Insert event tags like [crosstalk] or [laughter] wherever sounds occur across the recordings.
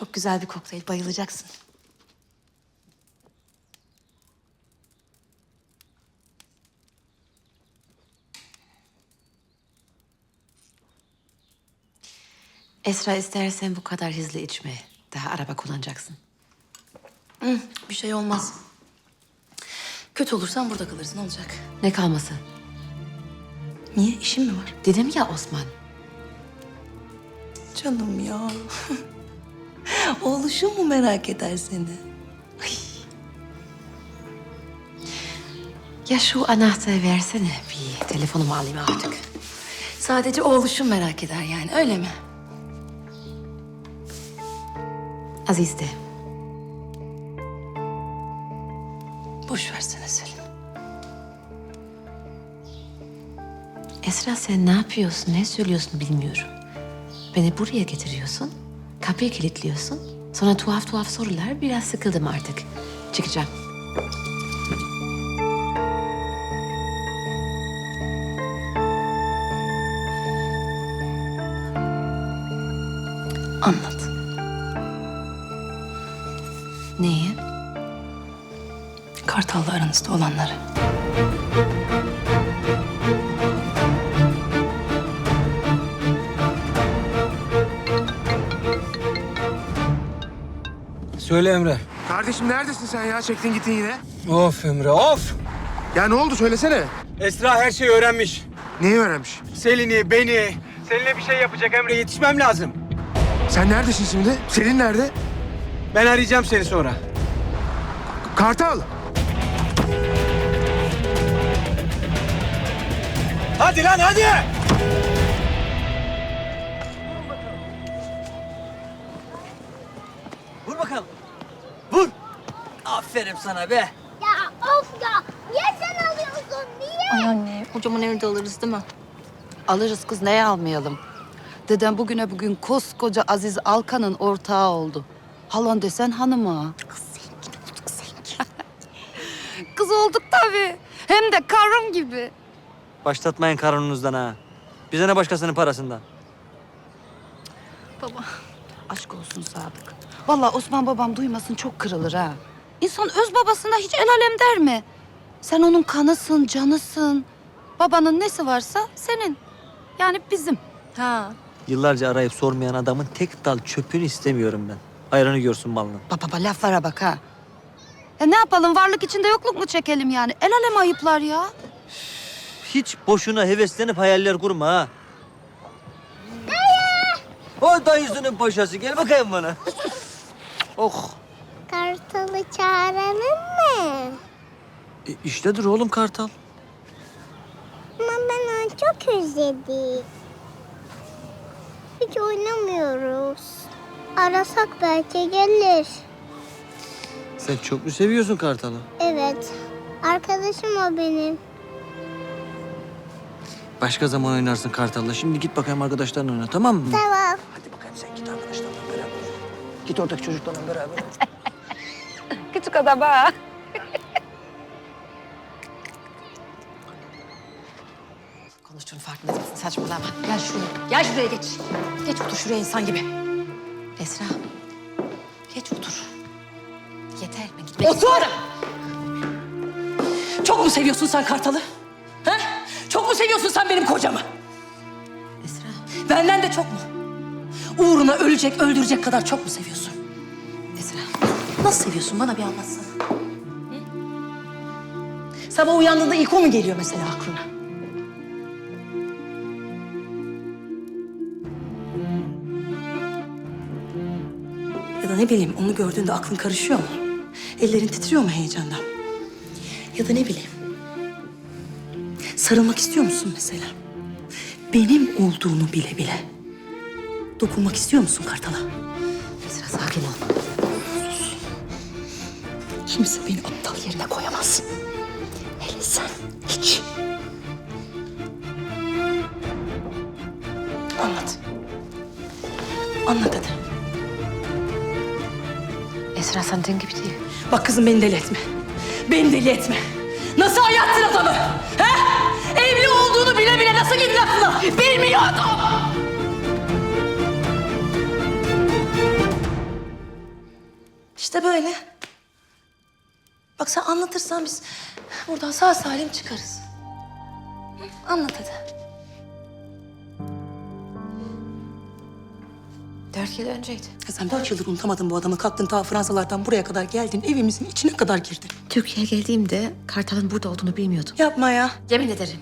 Çok güzel bir kokteyl. Bayılacaksın. Esra istersen bu kadar hızlı içme. Daha araba kullanacaksın. Bir şey olmaz. Kötü olursan burada kalırsın olacak? Ne kalması? Niye? İşin mi var? Dedim ya Osman. Canım ya. [laughs] [laughs] Oğluşum mu merak eder seni? Ya şu anahtarı versene. Bir telefonumu alayım artık. Sadece oğluşum merak eder yani öyle mi? Aziz de. Boş versene Selin. Esra sen ne yapıyorsun, ne söylüyorsun bilmiyorum. Beni buraya getiriyorsun, kapıyı kilitliyorsun. Sonra tuhaf tuhaf sorular, biraz sıkıldım artık. Çıkacağım. Anlat. Neyi? Kartal'la aranızda olanları. Söyle Emre. Kardeşim neredesin sen ya? Çektin gittin yine. Of Emre of. Ya ne oldu söylesene. Esra her şeyi öğrenmiş. Neyi öğrenmiş? Selin'i, beni. Selin'e bir şey yapacak Emre. Yetişmem lazım. Sen neredesin şimdi? Selin nerede? Ben arayacağım seni sonra. Kartal. Hadi lan hadi. Vur bakalım. Aferin sana be. Ya of ya! Niye sen alıyorsun? Niye? Ay anne kocaman evde alırız değil mi? Alırız kız neye almayalım? Dedem bugüne bugün koskoca Aziz Alkan'ın ortağı oldu. Halan desen hanıma. Kız zengin olduk zengin. [laughs] kız olduk tabii. Hem de karım gibi. Başlatmayın karnınızdan ha. Bize ne başkasının parasından. Aşk olsun Sadık. Vallahi Osman babam duymasın çok kırılır ha. İnsan öz babasına hiç el alem der mi? Sen onun kanısın, canısın. Babanın nesi varsa senin. Yani bizim. Ha. Yıllarca arayıp sormayan adamın tek dal çöpünü istemiyorum ben. Ayranı görsün malını. Baba baba laflara bak ha. Ya ne yapalım varlık içinde yokluk mu çekelim yani? El alem ayıplar ya. Hiç boşuna heveslenip hayaller kurma ha. O dayısının paşası. Gel bakayım bana. oh. Kartalı çağıranın mı? E, iştedir oğlum kartal. Ama ben onu çok özledim. Hiç oynamıyoruz. Arasak belki gelir. Sen çok mu seviyorsun kartalı? Evet. Arkadaşım o benim. Başka zaman oynarsın kartalla. Şimdi git bakayım arkadaşlarınla oyna tamam mı? Tamam. Hadi bakayım sen git arkadaşlarla beraber. Git oradaki çocuklarla beraber. [laughs] Küçük adam ha. Konuştuğun farkında değilsin, saçmalama. Gel şuraya, gel şuraya geç. Geç otur şuraya insan gibi. Esra, geç otur. Yeter mi? Gitmek Otur! Çok mu seviyorsun sen Kartal'ı? He? Çok mu seviyorsun sen benim kocamı? Esra, Benden de çok mu? Uğruna ölecek, öldürecek kadar çok mu seviyorsun? Nasıl seviyorsun? Bana bir anlatsana. Hı? Sabah uyandığında ilk o mu geliyor mesela aklına? Ya da ne bileyim onu gördüğünde aklın karışıyor mu? Ellerin titriyor mu heyecandan? Ya da ne bileyim. Sarılmak istiyor musun mesela? Benim olduğunu bile bile. Dokunmak istiyor musun Kartal'a? Esra sakin ol. Kimse beni aptal yerine koyamaz. Hele sen hiç. Anlat. Anlat hadi. Esra sandığın gibi değil. Bak kızım beni deli etme. Beni deli etme. Nasıl hayattın adamı? He? Evli olduğunu bile bile nasıl girdin aklına? Bilmiyordum. İşte böyle. Bak sen anlatırsan biz buradan sağ salim çıkarız. Hı, Anlat hadi. Dört yıl önceydi. Ya sen dört yıldır unutamadın bu adamı. Kalktın ta Fransalardan buraya kadar geldin. Evimizin içine kadar girdin. Türkiye'ye geldiğimde Kartal'ın burada olduğunu bilmiyordum. Yapma ya. Yemin ederim.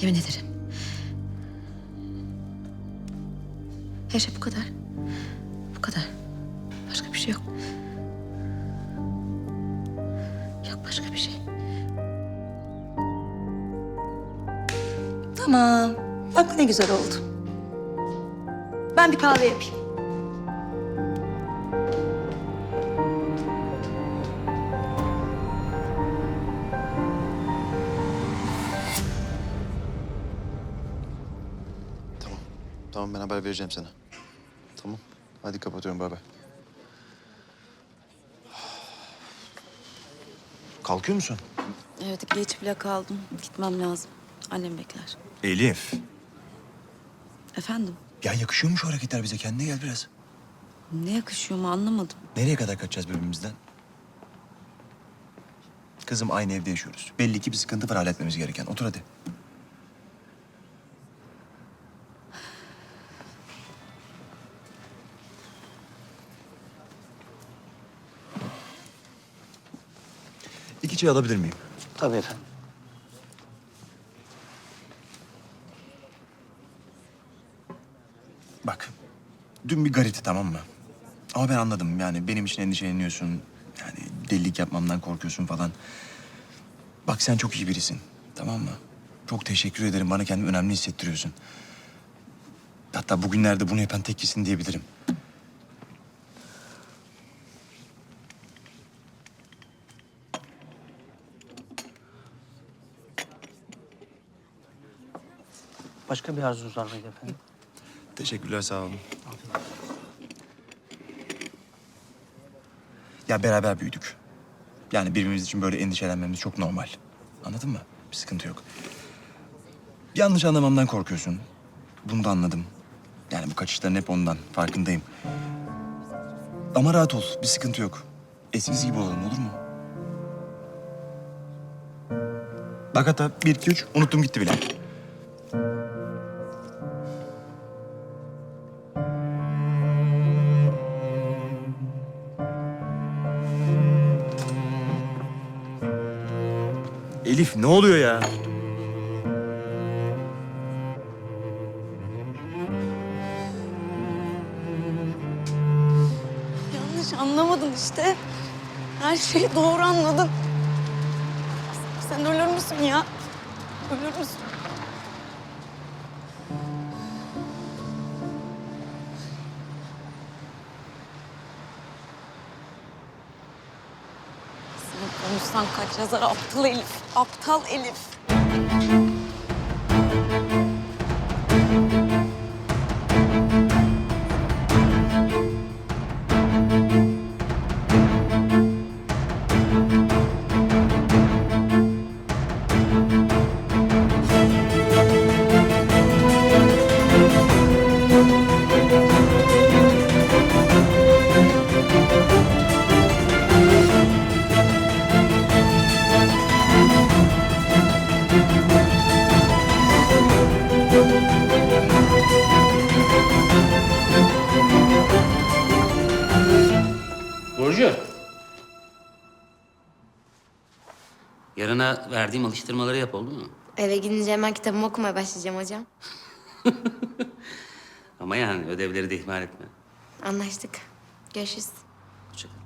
Yemin ederim. Her şey bu kadar. Bu kadar. Başka bir şey yok. Başka bir şey. Tamam. Bak ne güzel oldu. Ben bir kahve yapayım. Tamam. Tamam ben haber vereceğim sana. Tamam. Hadi kapatıyorum bay bay. Kalkıyor musun? Evet geç bile kaldım. Gitmem lazım. Annem bekler. Elif. Efendim? Ya yakışıyor mu şu hareketler bize? Kendine gel biraz. Ne yakışıyor mu anlamadım. Nereye kadar kaçacağız birbirimizden? Kızım aynı evde yaşıyoruz. Belli ki bir sıkıntı var halletmemiz gereken. Otur hadi. İki çay alabilir miyim? Tabii efendim. Bak, dün bir garipti tamam mı? Ama ben anladım yani benim için endişeleniyorsun. Yani delilik yapmamdan korkuyorsun falan. Bak sen çok iyi birisin, tamam mı? Çok teşekkür ederim, bana kendimi önemli hissettiriyorsun. Hatta bugünlerde bunu yapan tek kişisin diyebilirim. Başka bir arzunuz var mıydı efendim? Teşekkürler, sağ olun. Ya beraber büyüdük. Yani birbirimiz için böyle endişelenmemiz çok normal. Anladın mı? Bir sıkıntı yok. Yanlış anlamamdan korkuyorsun. Bunu da anladım. Yani bu kaçışların hep ondan. Farkındayım. Ama rahat ol. Bir sıkıntı yok. Eskisi gibi olalım olur mu? Bak hatta bir, iki, üç. Unuttum gitti bile. Ne oluyor ya? Yanlış anlamadın işte. Her şeyi doğru anladın. Sen ölür müsün ya? Ölür müsün? Konuşsan kaç yazar aptal Elif. Aptal Elif. Yarına verdiğim alıştırmaları yap oldu mu? Eve gidince hemen kitabımı okumaya başlayacağım hocam. [laughs] Ama yani ödevleri de ihmal etme. Anlaştık. Görüşürüz. Hoşçakal.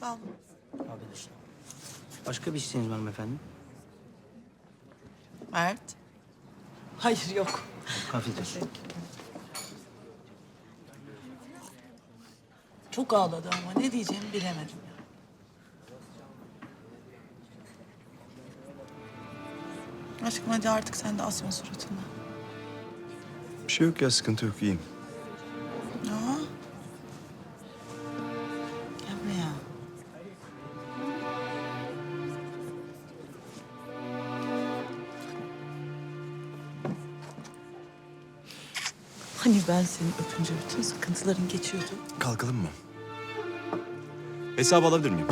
Sağ olun. Afiyet olsun. Başka bir isteğiniz var mı efendim? Mert. Hayır yok. Afiyet olsun. Çok ağladı ama ne diyeceğimi bilemedim. Aşkım hadi artık sen de asma suratını. Bir şey yok ya sıkıntı yok iyiyim. Seni öpünce bütün sıkıntıların geçiyordu. Kalkalım mı? Hesabı alabilir miyim?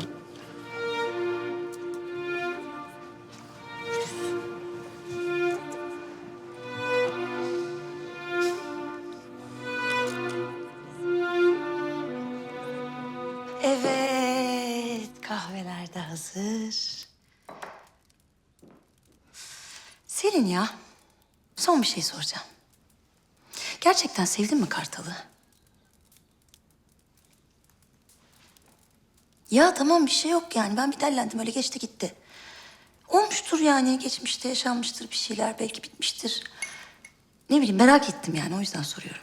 Evet, kahveler de hazır. Selin ya, son bir şey soracağım. Gerçekten sevdin mi Kartal'ı? Ya tamam bir şey yok yani. Ben bir dellendim öyle geçti gitti. Olmuştur yani geçmişte yaşanmıştır bir şeyler belki bitmiştir. Ne bileyim merak ettim yani o yüzden soruyorum.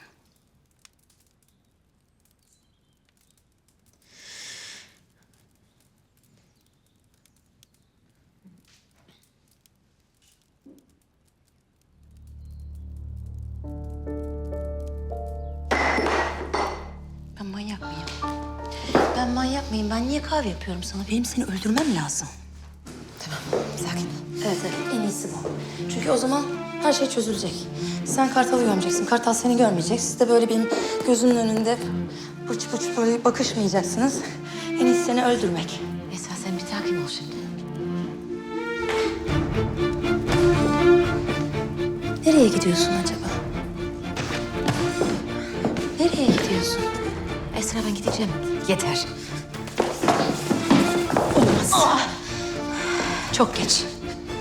Mıyım? Ben niye kahve yapıyorum sana? Benim seni öldürmem lazım. Tamam, sakin. Evet, evet. En iyisi bu. Çünkü o zaman her şey çözülecek. Sen Kartal'ı görmeyeceksin. Kartal seni görmeyecek. Siz de böyle benim gözümün önünde pıç pıç böyle bakışmayacaksınız. En iyisi seni öldürmek. Esra sen bir sakin ol şimdi. Nereye gidiyorsun acaba? Nereye gidiyorsun? Esra ben gideceğim. Yeter. Olmaz. Çok geç.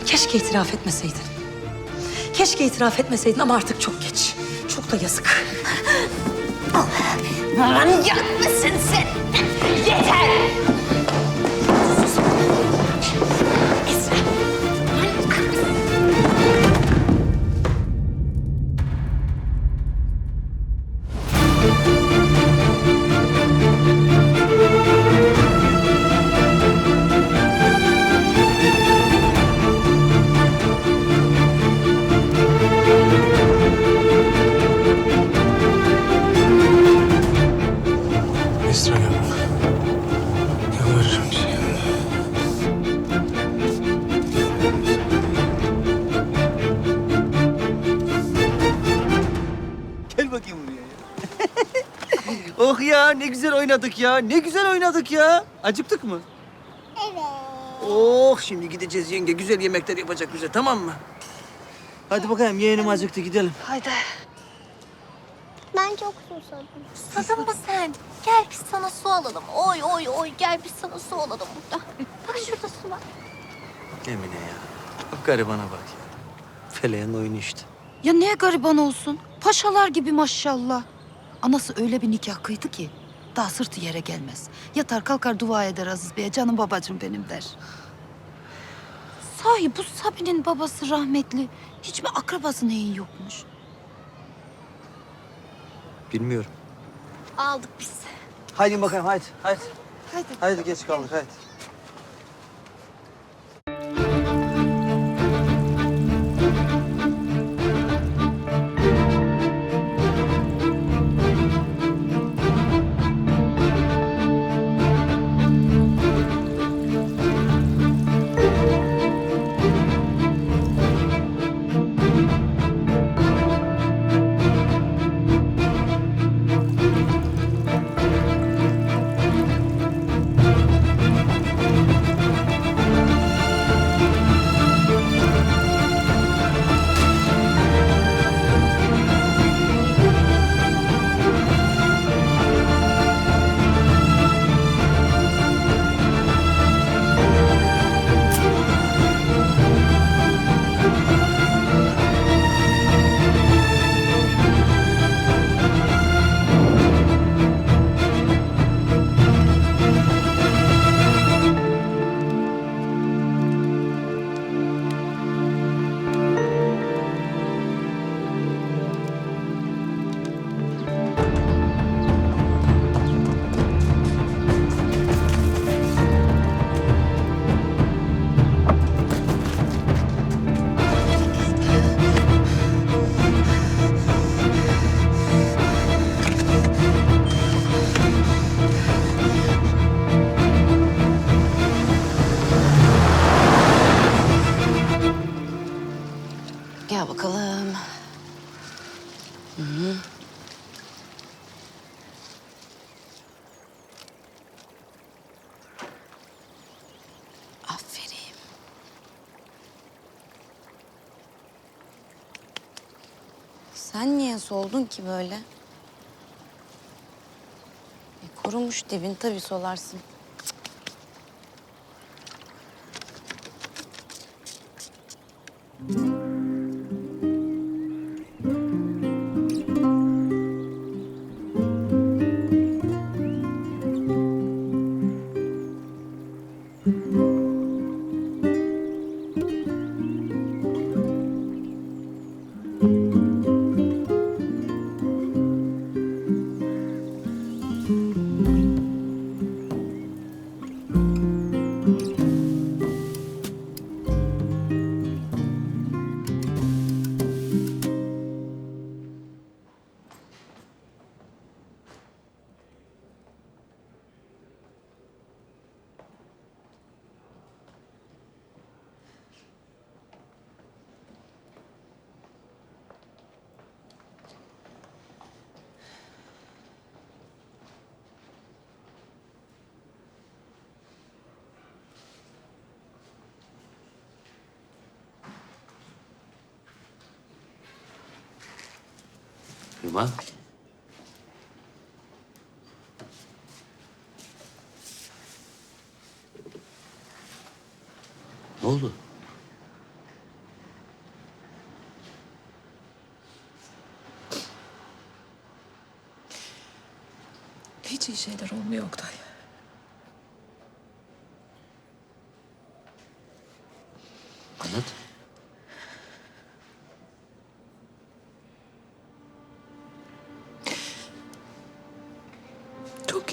Keşke itiraf etmeseydin. Keşke itiraf etmeseydin ama artık çok geç. Çok da yazık. Manyak mısın sen? Yalvarırım bir şey. Gel bakayım buraya ya. [laughs] oh ya ne güzel oynadık ya. Ne güzel oynadık ya. Acıktık mı? Evet. Oh şimdi gideceğiz yenge. Güzel yemekler yapacak bize tamam mı? Hadi bakayım yeğenim acıktı gidelim. Haydi. Ben çok susadım. Susadın mı sen? Gel biz sana su alalım. Oy oy oy gel biz sana su alalım burada. Bak şurada su var. Emine ya. Bak garibana bak ya. Feleğin oyunu işte. Ya niye gariban olsun? Paşalar gibi maşallah. Anası öyle bir nikah kıydı ki daha sırtı yere gelmez. Yatar kalkar dua eder Aziz Bey'e canım babacığım benim der. Sahi bu Sabi'nin babası rahmetli. Hiç mi akrabası neyin yokmuş? Bilmiyorum. Aldık biz. Haydi bakayım haydi. Haydi. Haydi. Haydi geç kaldık haydi. Soldun ki böyle? E, kurumuş dibin tabii solarsın. Hüma. Ne oldu? Hiç iyi şeyler olmuyor Oktay. Anlat.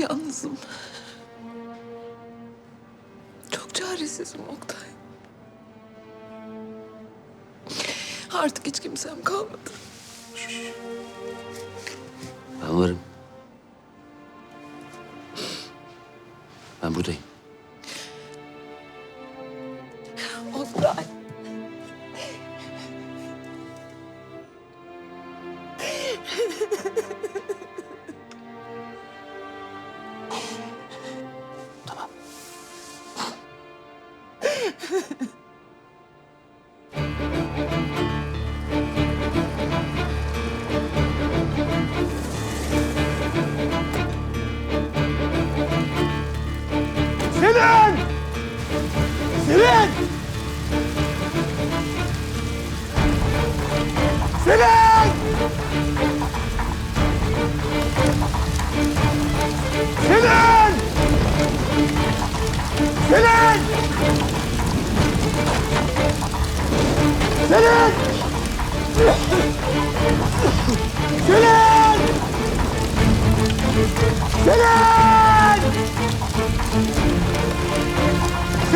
Yalnızım. Çok çaresizim Oktay. Artık hiç kimsem kalmadı. Ben varım.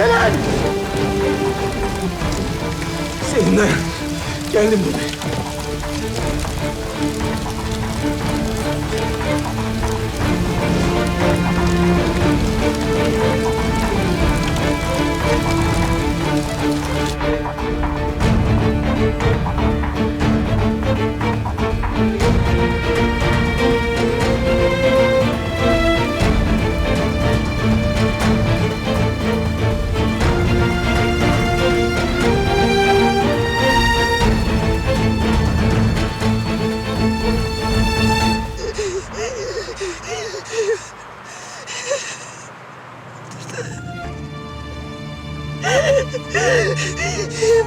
Selen! Selin. Geldim buraya.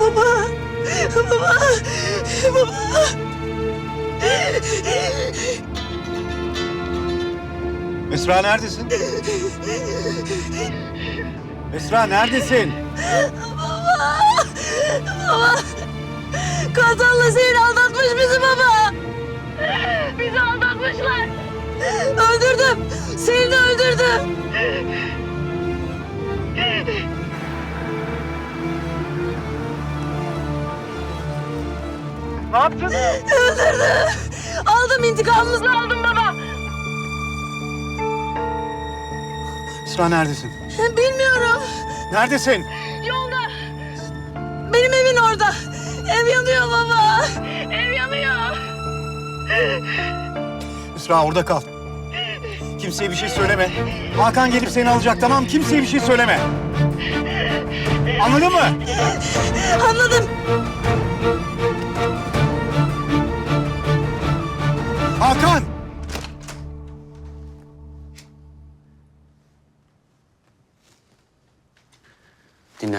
Baba! Baba! Baba! Esra neredesin? Esra neredesin? Baba! Kartal'la Zehir aldatmış bizi baba! Bizi aldatmışlar! Öldürdüm! Seni öldürdüm! Ne yaptın? Öldürdüm! Aldım intikamımızı aldım baba! Esra neredesin? Bilmiyorum. Neredesin? Yolda. Benim evin orada. Ev yanıyor baba. Ev yanıyor. Esra orada kal. Kimseye bir şey söyleme. Hakan gelip seni alacak tamam? Kimseye bir şey söyleme. Anladın mı? Anladım.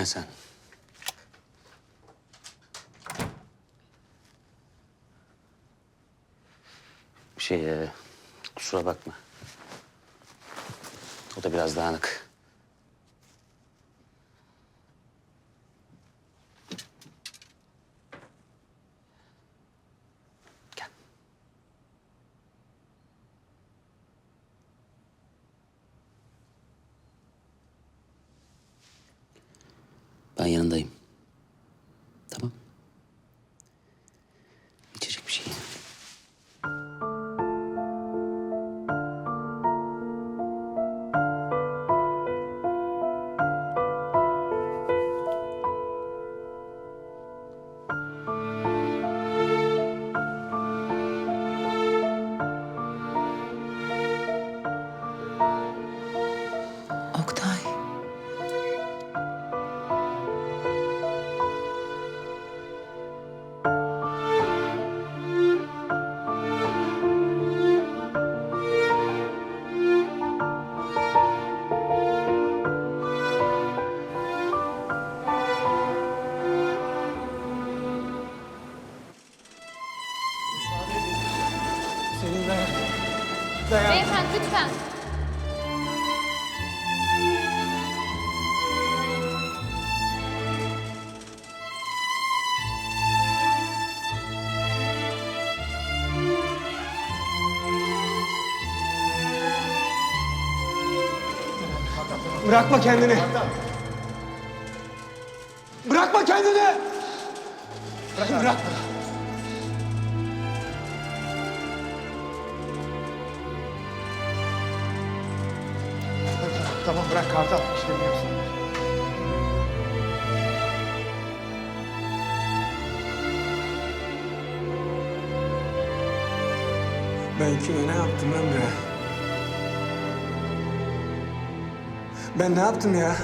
Sen. Şey, e, kusura bakma. O da biraz dağınık. Ben yanındayım. Bırakma kendini. Bırakma kendini. Bırak, bırakma. Tamam bırak Kartal. İşlerini yapsın. Ben kime ne yaptım Emre? Ben ne yaptım ya?